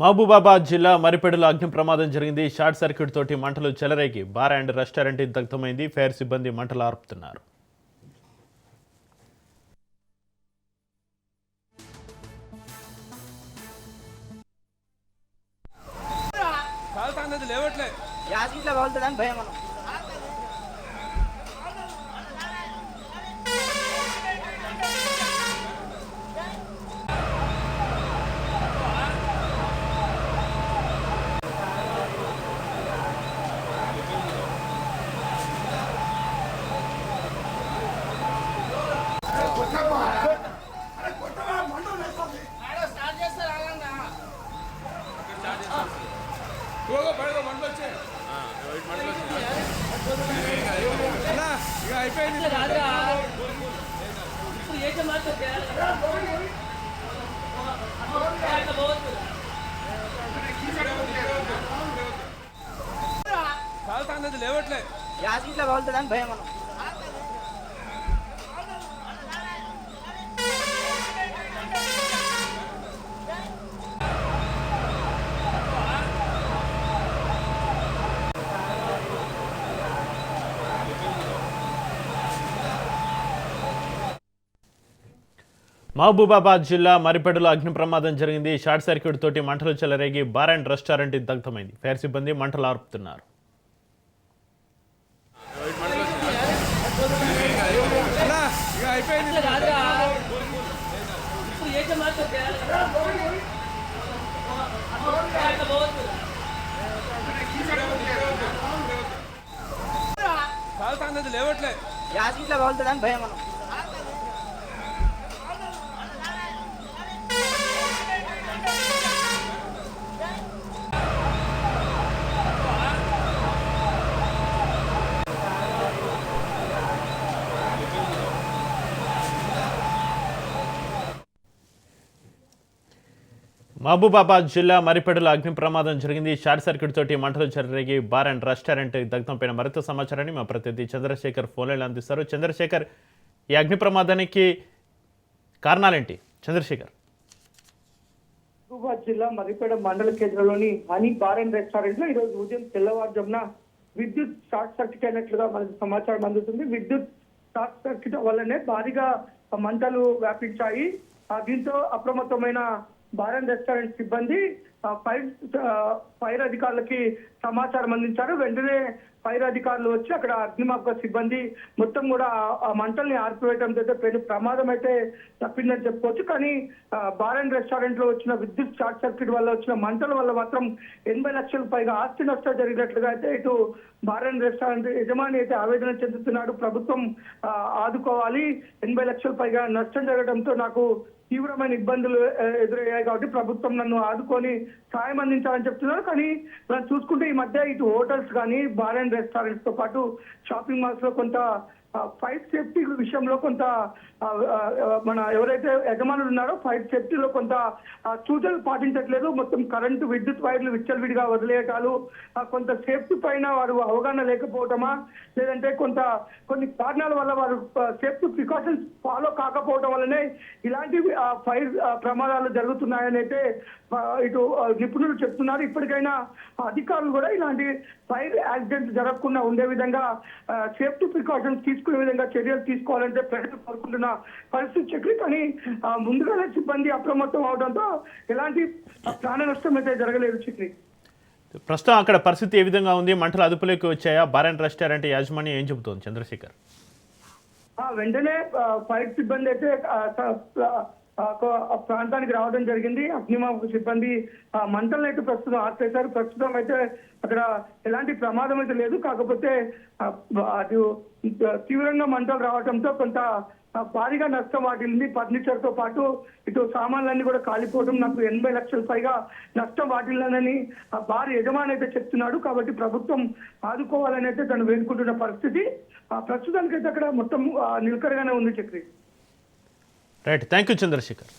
మహబూబాబాద్ జిల్లా మరిపెడలో అగ్ని ప్రమాదం జరిగింది. షార్ట్ సర్క్యూట్ తోటి మంటలు చెలరేగి బార్ అండ్ రెస్టారెంట్ దగ్ధమైంది. ఫైర్ సిబ్బంది మంటలు ఆర్పుతున్నారు. లేవట్లే. భయం మనం ఇగో బయట మంటలు వచ్చాయి అన్నా, ఇక అయిపోయింది. కాలుతాంది లేవట్లే. గ్యాస్ ఇట్లా కాలుతుందని భయం మనం. మహబూబాబాద్ జిల్లా మరిపెడలో అగ్ని ప్రమాదం జరిగింది. షార్ట్ సర్క్యూట్ తోటి మంటలు చెలరేగి బార్ అండ్ రెస్టారెంట్ దగ్ధమైంది. ఫైర్ సిబ్బంది మంటలు ఆర్పుతున్నారు. అన్నా, ఇక అయిపోయింది కాలుతాంది లేవట్లే. గ్యాస్ ఇట్లా భయం మనం. మహబూబాబాద్ జిల్లా మరిపెడలో అగ్ని ప్రమాదం జరిగింది. షార్ట్ సర్క్యూట్ తోటి మంటలు జరిగి బార్ అండ్ రెస్టారెంట్ దగ్ధంపైన మరింత సమాచారాన్ని మా ప్రతినిధి చంద్రశేఖర్ ఫోన్లైన్ అందిస్తారు. చంద్రశేఖర్ ఈ అగ్ని ప్రమాదానికి కారణాలేంటి? చంద్రశేఖర్. మహబూబాబాద్ జిల్లా మరిపేడ మండల కేంద్రంలోని హనీ బార్ అండ్ రెస్టారెంట్లో ఈ రోజు ఉదయం తెల్లవారుజామున విద్యుత్ షార్ట్ సర్క్యూట్ అయినట్లుగా మనకు సమాచారం అందుతుంది. విద్యుత్ షార్ట్ సర్క్యూట్ వల్లనే భారీగా మంటలు వ్యాపించాయి. దీంతో అప్రమత్తమైన బార్ అండ్ రెస్టారెంట్ సిబ్బంది ఫైర్ ఫైర్ అధికారులకి సమాచారం అందించారు. వెంటనే ఫైర్ అధికారులు వచ్చి అక్కడ అగ్నిమాపక సిబ్బంది మొత్తం కూడా ఆ- మంటల్ని ఆర్పివేయడం అయితే పెను ప్రమాదం అయితే తప్పిందని చెప్పుకోవచ్చు. కానీ ఆ, బార్ అండ్ రెస్టారెంట్లో వచ్చిన విద్యుత్ షార్ట్ సర్క్యూట్ వల్ల వచ్చిన మంటల వల్ల మాత్రం ఎనభై లక్షల పైగా ఆస్తి నష్టం జరిగినట్లుగా అయితే ఇటు బార్ అండ్ రెస్టారెంట్ యజమాని అయితే ఆవేదన చెందుతున్నాడు. ప్రభుత్వం ఆదుకోవాలి. ఎనభై లక్షల పైగా నష్టం జరగడంతో నాకు తీవ్రమైన ఇబ్బందులు ఎదురయ్యాయి కాబట్టి ప్రభుత్వం నన్ను ఆదుకొని సాయం అందించాలని చెప్తున్నారు. కానీ మనం చూసుకుంటే ఈ మధ్య ఇటు హోటల్స్ కానీ బార్ అండ్ రెస్టారెంట్స్తో పాటు షాపింగ్ మాల్స్లో కొంత ఫైర్ సేఫ్టీ విషయంలో కొంత మన ఎవరైతే యజమానులు ఉన్నారో ఫైర్ సేఫ్టీలో కొంత సూచనలు పాటించట్లేదు. మొత్తం కరెంటు విద్యుత్ వైర్లు విచ్చలవిడిగా వదిలేయటాలు కొంత సేఫ్టీ పైన వారు అవగాహన లేకపోవటమా లేదంటే కొంత కొన్ని కారణాల వల్ల వారు సేఫ్టీ ప్రికాషన్స్ ఫాలో కాకపోవడం వల్లనే ఇలాంటి ఫైర్ ప్రమాదాలు జరుగుతున్నాయని అయితే ఇటు నిపుణులు చెప్తున్నారు. ఇప్పటికైనా అధికారులు కూడా ఇలాంటి ఫైర్ యాక్సిడెంట్ జరగకుండా ఉండే విధంగా సేఫ్టీ ప్రికాషన్స్ తీసుకునే విధంగా చర్యలు తీసుకోవాలంటే ప్రజలు కోరుకుంటున్న పరిస్థితి చక్రి కానీ ముందుగానే సిబ్బంది అప్రమత్తం అవడంతో ఎలాంటి ప్రాణ నష్టం అయితే జరగలేదు చక్రి ప్రస్తుతం అక్కడ పరిస్థితి ఏ విధంగా ఉంది? మంటలు అదుపులోకి వచ్చాయా? బార్ అండ్ రెస్టారెంట్ యాజమాన్యం ఏం చెబుతోంది చంద్రశేఖర్? ఆ, వెంటనే ఫైర్ సిబ్బంది అయితే ప్రాంతానికి రావడం జరిగింది. అగ్నిమాపక సిబ్బంది ఆ, మంటలను అయితే ప్రస్తుతం ఆర్పేశారు. ప్రస్తుతం అయితే అక్కడ ఎలాంటి ప్రమాదం అయితే లేదు. కాకపోతే అది తీవ్రంగా మంటలు రావడంతో కొంత భారీగా నష్టం వాటిల్లింది. ఫర్నిచర్తో పాటు ఇటు సామాన్లన్నీ కూడా కాలిపోవడం నాకు ఎనభై లక్షల పైగా నష్టం వాటిల్లనని ఆ భారీ యజమాని అయితే చెప్తున్నాడు. కాబట్టి ప్రభుత్వం ఆదుకోవాలని అయితే తను వేడుకుంటున్న పరిస్థితి. ఆ ప్రస్తుతానికైతే అక్కడ మొత్తం నిలకరగానే నిలకడగానే ఉంది Chakri. Right thank you Chandrasekhar